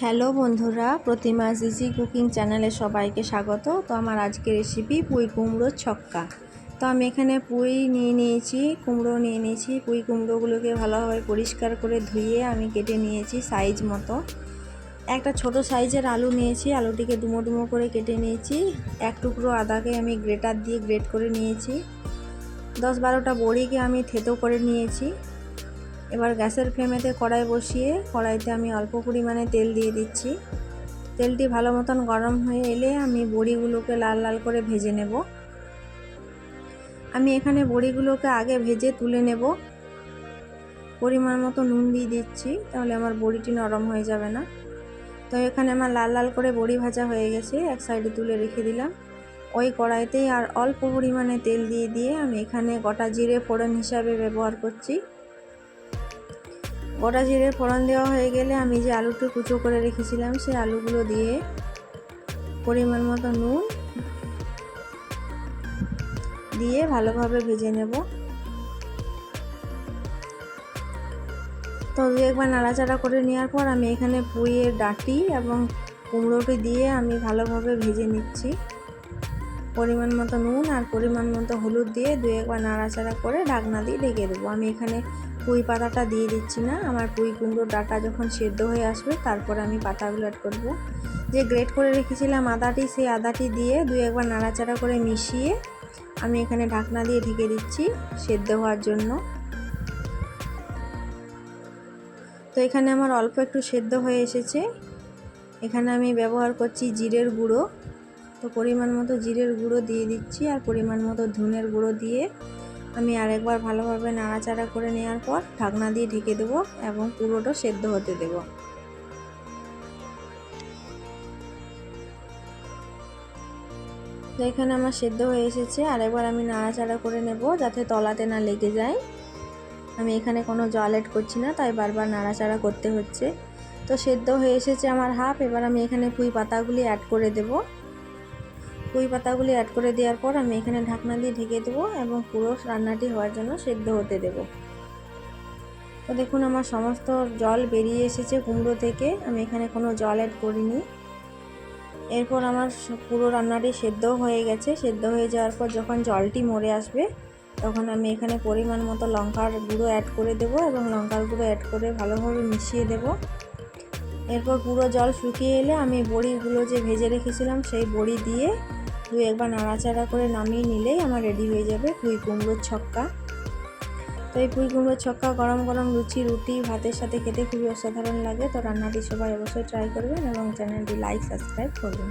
Hello বন্ধুরা, প্রতিমা জিজি cooking চ্যানেলে সবাইকে স্বাগত। তো আমার আজকের রেসিপি পুঁই কুমড়োর ছক্কা। তো আমি এখানে পুঁই নিয়ে নিয়েছি, কুমড়ো নিয়ে নিয়েছি। পুঁই কুমড়োগুলোকে ভালোভাবে পরিষ্কার করে ধুয়ে আমি কেটে নিয়েছি সাইজ মতো। একটা ছোট সাইজের আলু নিয়েছি, আলুটিকে ডুমো ডুমো করে কেটে নিয়েছি। এক টুকরো আদাকে আমি গ্রেটার দিয়ে গ্রেট করে নিয়েছি। দশ বারোটা বড়িকে আমি থেতো করে নিয়েছি। এবার গ্যাসের ফ্লেমেতে কড়াই বসিয়ে কড়াইতে আমি অল্প পরিমাণে তেল দিয়ে দিচ্ছি। তেলটি ভালো মতন গরম হয়ে এলে আমি বড়িগুলোকে লাল লাল করে ভেজে নেব। আমি এখানে বড়িগুলোকে আগে ভেজে তুলে নেব। পরিমাণ মতো নুন দিয়ে দিচ্ছি, তাহলে আমার বড়িটি নরম হয়ে যাবে না। তো এখানে আমার লাল লাল করে বড়ি ভাজা হয়ে গেছে, এক সাইডে তুলে রেখে দিলাম। ওই কড়াইতেই আর অল্প পরিমাণে তেল দিয়ে দিয়ে আমি এখানে গোটা জিরে ফোড়ন হিসাবে ব্যবহার করছি। গোটা জিরে ফোড়ন দেওয়া হয়ে গেলে আমি যে আলুটি কুচো করে রেখেছিলাম, সেই আলুগুলো দিয়ে পরিমাণ মতো নুন দিয়ে ভালোভাবে ভেজে নেব। তো একবার নাড়াচাড়া করে নেওয়ার পর আমি এখানে পুইয়ের ডাটি এবং কুমড়োটি দিয়ে আমি ভালোভাবে ভেজে নিচ্ছি। পরিমাণ মতো নুন আর পরিমাণ মতো হলুদ দিয়ে দু একবার নাড়াচাড়া করে ঢাকনা দিয়ে ঢেকে দেবো। আমি এখানে পুঁই পাতাটা দিয়ে দিচ্ছি না। আমার পুঁই কুমড়োর ডাটা যখন সেদ্ধ হয়ে আসবে, তারপর আমি পাতাগুলো অ্যাড করব। যে গ্রেট করে রেখেছিলাম আদাটি, সেই আদাটি দিয়ে দুই একবার নাড়াচাড়া করে মিশিয়ে আমি এখানে ঢাকনা দিয়ে ঢেকে দিচ্ছি সেদ্ধ হওয়ার জন্য। তো এখানে আমার অল্প একটু সেদ্ধ হয়ে এসেছে। এখানে আমি ব্যবহার করছি জিরের গুঁড়ো। তো পরিমাণ মতো জিরের গুঁড়ো দিয়ে দিচ্ছি আর পরিমাণ মতো ধনের গুঁড়ো দিয়ে আমি আরেকবার ভালোভাবে নাড়াচাড়া করে নেওয়ার পর ঢাকনা দিয়ে ঢেকে দেবো এবং পুরোটা সেদ্ধ হতে দেব। তো এখানে আমার সেদ্ধ হয়ে এসেছে আরেকবার আমি নাড়াচাড়া করে নেব যাতে তলাতে না লেগে যায়। আমি এখানে কোনো জল এড করছি না, তাই বারবার নাড়াচাড়া করতে হচ্ছে। তো সেদ্ধ হয়ে এসেছে আমার হাফ এবার আমি এখানে পুঁই পাতাগুলি অ্যাড করে দেবো। পুঁই পাতাগুলি অ্যাড করে দেওয়ার পর আমি এখানে ঢাকনা দিয়ে ঢেকে দেবো এবং পুরো রান্নাটি হওয়ার জন্য সেদ্ধ হতে দেব। তো দেখুন, আমার সমস্ত জল বেরিয়ে এসেছে কুমড়ো থেকে। আমি এখানে কোনো জল অ্যাড করিনি। এরপর আমার পুরো রান্নাটি সেদ্ধ হয়ে গেছে। সেদ্ধ হয়ে যাওয়ার পর যখন জলটি মরে আসবে, তখন আমি এখানে পরিমাণ মতো লঙ্কার গুঁড়ো অ্যাড করে দেবো এবং লঙ্কার গুঁড়ো অ্যাড করে ভালোভাবে মিশিয়ে দেব। এরপর পুরো জল শুকিয়ে এলে আমি বড়িগুলো যে ভেজে রেখেছিলাম, সেই বড়ি দিয়ে দু একবার নাড়াচাড়া করে নামিয়ে নিলেই আমার রেডি হয়ে যাবে পুঁই কুমড়োর ছক্কা। তো এই পুঁই কুমড়োর ছক্কা গরম গরম লুচি, রুটি, ভাতের সাথে খেতে খুবই অসাধারণ লাগে। তো রান্নাটি সবাই অবশ্যই ট্রাই করবেন এবং চ্যানেলটি লাইক সাবস্ক্রাইব করবেন।